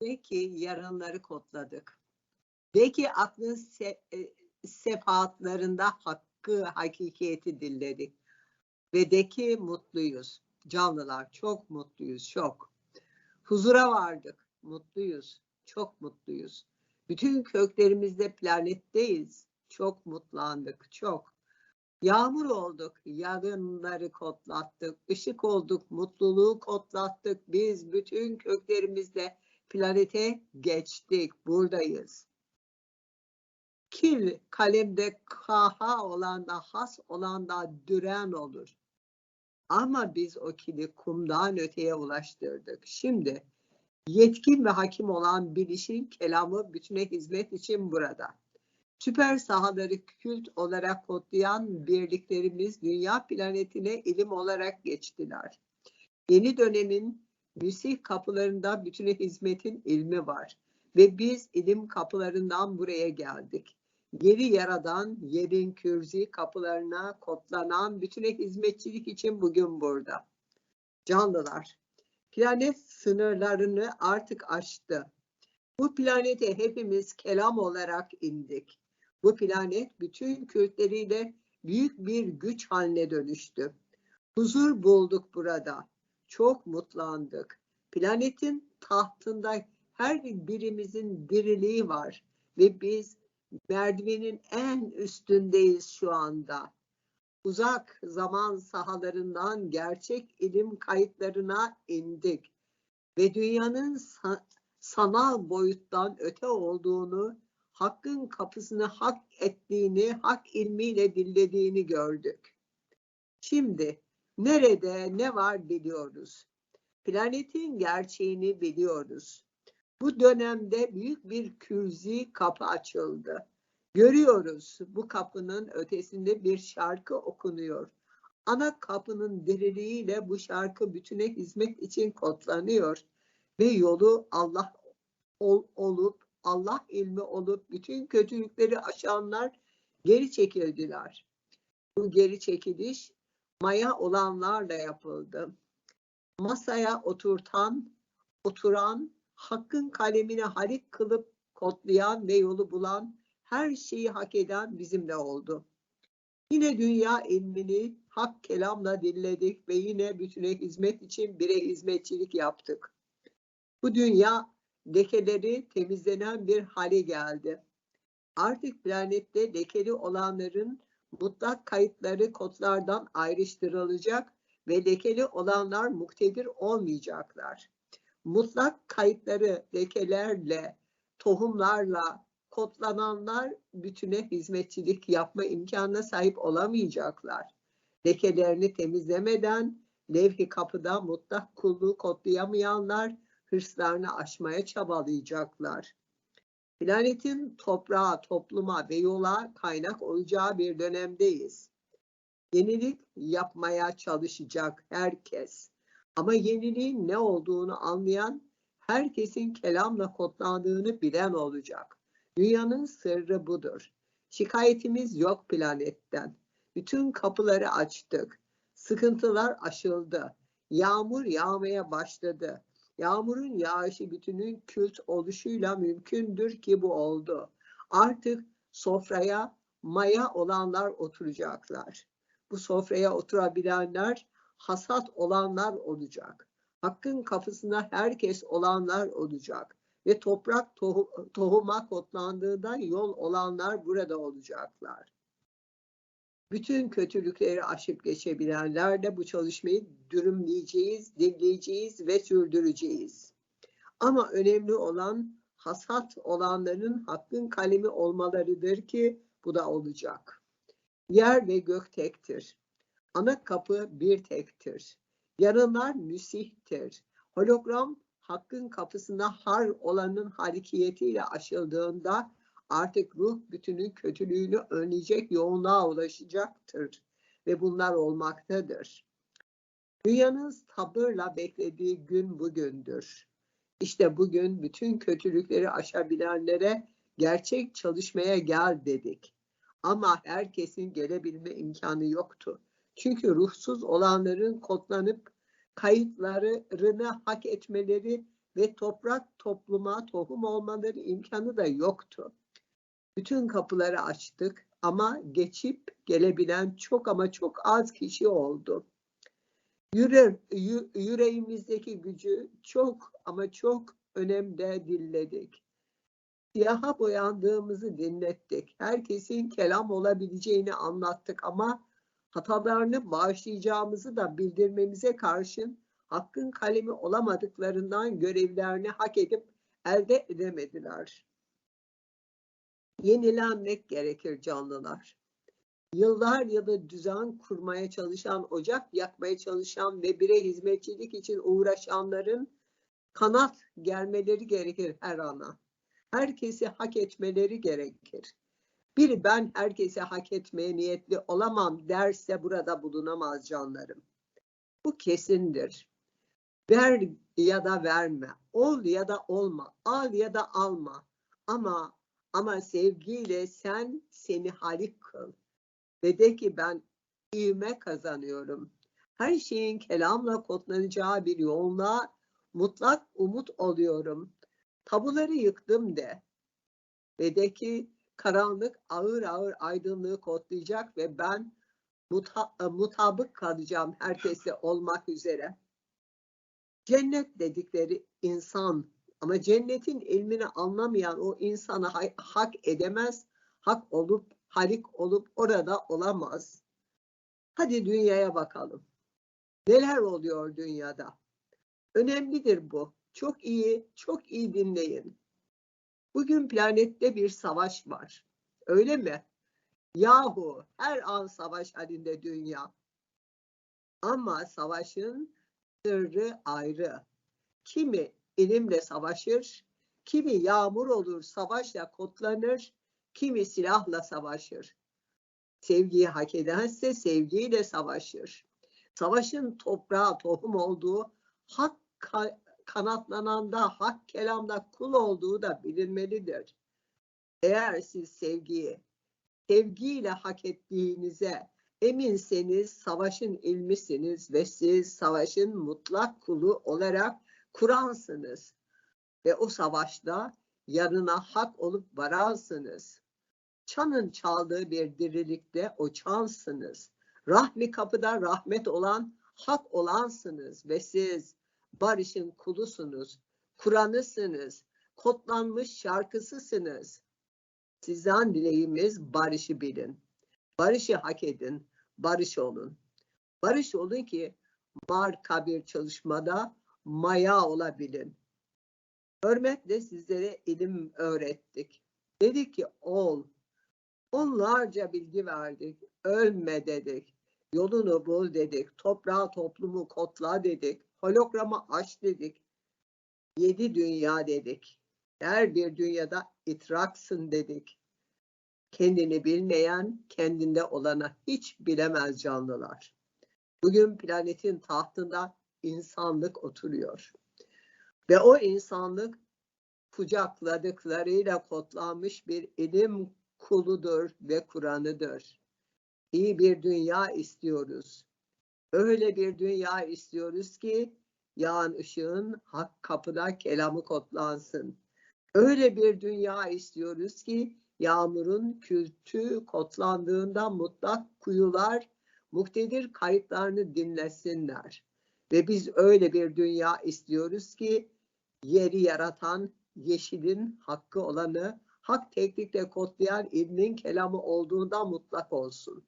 De ki yarınları kodladık. De ki aklın se e, sefahatlarında hakkı, hakikiyeti dilledik. Ve de ki mutluyuz. Canlılar çok mutluyuz, çok. Huzura vardık, mutluyuz, çok mutluyuz. Bütün köklerimizde planetteyiz. Çok mutlandık, çok. Yağmur olduk, yarınları kodlattık, ışık olduk, mutluluğu kodlattık. Biz bütün köklerimizde planete geçtik, buradayız. Kil kalemde kaha olan da has olan da düren olur. Ama biz o kili kumdan öteye ulaştırdık. Şimdi yetkin ve hakim olan bilişin kelamı bütüne hizmet için burada. Süper sahaları kült olarak kodlayan birliklerimiz dünya planetine ilim olarak geçtiler. Yeni dönemin müsih kapılarında bütüne hizmetin ilmi var ve biz ilim kapılarından buraya geldik. Yeri yaradan yerin kürzi kapılarına kodlanan bütüne hizmetçilik için bugün burada. Canlılar, planet sınırlarını artık aştı. Bu planete hepimiz kelam olarak indik. Bu planet bütün kültleriyle büyük bir güç haline dönüştü. Huzur bulduk burada. Çok mutlandık. Planetin tahtında her birimizin diriliği var ve biz merdivenin en üstündeyiz şu anda. Uzak zaman sahalarından gerçek ilim kayıtlarına indik ve dünyanın sa sanal boyuttan öte olduğunu hakkın kapısını hak ettiğini, hak ilmiyle dillediğini gördük. Şimdi nerede ne var biliyoruz. Planetin gerçeğini biliyoruz. Bu dönemde büyük bir kürzi kapı açıldı. Görüyoruz bu kapının ötesinde bir şarkı okunuyor. Ana kapının diriliğiyle bu şarkı bütüne hizmet için kodlanıyor ve yolu Allah ol, olup Allah ilmi olup bütün kötülükleri aşanlar geri çekildiler. Bu geri çekiliş maya olanlarla yapıldı. Masaya oturtan, oturan, hakkın kalemine harik kılıp kodlayan ve yolu bulan, her şeyi hak eden bizimle oldu. Yine dünya ilmini hak kelamla dinledik ve yine bütüne hizmet için bire hizmetçilik yaptık. Bu dünya lekeleri temizlenen bir hale geldi. Artık planette lekeli olanların mutlak kayıtları kodlardan ayrıştırılacak ve lekeli olanlar muktedir olmayacaklar. Mutlak kayıtları lekelerle, tohumlarla kodlananlar bütüne hizmetçilik yapma imkanına sahip olamayacaklar. Lekelerini temizlemeden levh-i kapıda mutlak kulluğu kodlayamayanlar hırslarını aşmaya çabalayacaklar. Planetin toprağa, topluma ve yola kaynak olacağı bir dönemdeyiz. Yenilik yapmaya çalışacak herkes. Ama yeniliğin ne olduğunu anlayan, herkesin kelamla kodlandığını bilen olacak. Dünyanın sırrı budur. Şikayetimiz yok planetten. Bütün kapıları açtık. Sıkıntılar aşıldı. Yağmur yağmaya başladı. Yağmurun yağışı bütünün kült oluşuyla mümkündür ki bu oldu. Artık sofraya maya olanlar oturacaklar. Bu sofraya oturabilenler hasat olanlar olacak. Hakkın kapısına herkes olanlar olacak. Ve toprak tohuma kodlandığında yol olanlar burada olacaklar bütün kötülükleri aşıp geçebilenlerle bu çalışmayı dürümleyeceğiz, dinleyeceğiz ve sürdüreceğiz. Ama önemli olan hasat olanların hakkın kalemi olmalarıdır ki bu da olacak. Yer ve gök tektir. Ana kapı bir tektir. Yarınlar müsihtir. Hologram hakkın kapısına har olanın harekiyetiyle aşıldığında artık ruh bütünün kötülüğünü önleyecek yoğunluğa ulaşacaktır ve bunlar olmaktadır. Dünyanın sabırla beklediği gün bugündür. İşte bugün bütün kötülükleri aşabilenlere gerçek çalışmaya gel dedik. Ama herkesin gelebilme imkanı yoktu. Çünkü ruhsuz olanların kodlanıp kayıtlarını hak etmeleri ve toprak topluma tohum olmaları imkanı da yoktu. Bütün kapıları açtık ama geçip gelebilen çok ama çok az kişi oldu. Yüre, yü, yüreğimizdeki gücü çok ama çok önemde dilledik. Siyaha boyandığımızı dinlettik. Herkesin kelam olabileceğini anlattık ama hatalarını bağışlayacağımızı da bildirmemize karşın hakkın kalemi olamadıklarından görevlerini hak edip elde edemediler. Yenilenmek gerekir canlılar. Yıllar yılı düzen kurmaya çalışan, ocak yakmaya çalışan ve bire hizmetçilik için uğraşanların kanat germeleri gerekir her ana. Herkesi hak etmeleri gerekir. Biri ben herkese hak etmeye niyetli olamam derse burada bulunamaz canlarım. Bu kesindir. Ver ya da verme, ol ya da olma, al ya da alma. Ama ama sevgiyle sen seni halik kıl. Ve de ki ben ivme kazanıyorum. Her şeyin kelamla kodlanacağı bir yoluna mutlak umut oluyorum. Tabuları yıktım de. Ve de ki karanlık ağır ağır aydınlığı kodlayacak ve ben muta, mutabık kalacağım herkese olmak üzere. Cennet dedikleri insan ama cennetin ilmini anlamayan o insana hak edemez, hak olup, halik olup orada olamaz. Hadi dünyaya bakalım. Neler oluyor dünyada? Önemlidir bu. Çok iyi, çok iyi dinleyin. Bugün planette bir savaş var. Öyle mi? Yahu her an savaş halinde dünya. Ama savaşın sırrı ayrı. Kimi ilimle savaşır, kimi yağmur olur savaşla kotlanır, kimi silahla savaşır. Sevgiyi hak edense sevgiyle savaşır. Savaşın toprağa tohum olduğu, hak kanatlananda, hak kelamda kul olduğu da bilinmelidir. Eğer siz sevgiyi, sevgiyle hak ettiğinize eminseniz savaşın ilmisiniz ve siz savaşın mutlak kulu olarak Kur'ansınız ve o savaşta yanına hak olup varansınız. Çanın çaldığı bir dirilikte o çansınız. Rahmi kapıda rahmet olan hak olansınız ve siz barışın kulusunuz, Kur'an'ısınız, kodlanmış şarkısısınız. Sizden dileğimiz barışı bilin. Barışı hak edin, barış olun. Barış olun ki marka bir çalışmada maya olabilin. Hürmetle sizlere ilim öğrettik. Dedik ki ol. Onlarca bilgi verdik. Ölme dedik. Yolunu bul dedik. Toprağı toplumu kotla dedik. Hologramı aç dedik. Yedi dünya dedik. Her bir dünyada itraksın dedik. Kendini bilmeyen kendinde olana hiç bilemez canlılar. Bugün planetin tahtında insanlık oturuyor. Ve o insanlık kucakladıklarıyla kodlanmış bir ilim kuludur ve Kur'an'ıdır. İyi bir dünya istiyoruz. Öyle bir dünya istiyoruz ki yağan ışığın hak kapıda kelamı kodlansın. Öyle bir dünya istiyoruz ki yağmurun kültü kodlandığında mutlak kuyular muktedir kayıtlarını dinlesinler. Ve biz öyle bir dünya istiyoruz ki yeri yaratan yeşilin hakkı olanı hak teknikle kodlayan ilmin kelamı olduğunda mutlak olsun.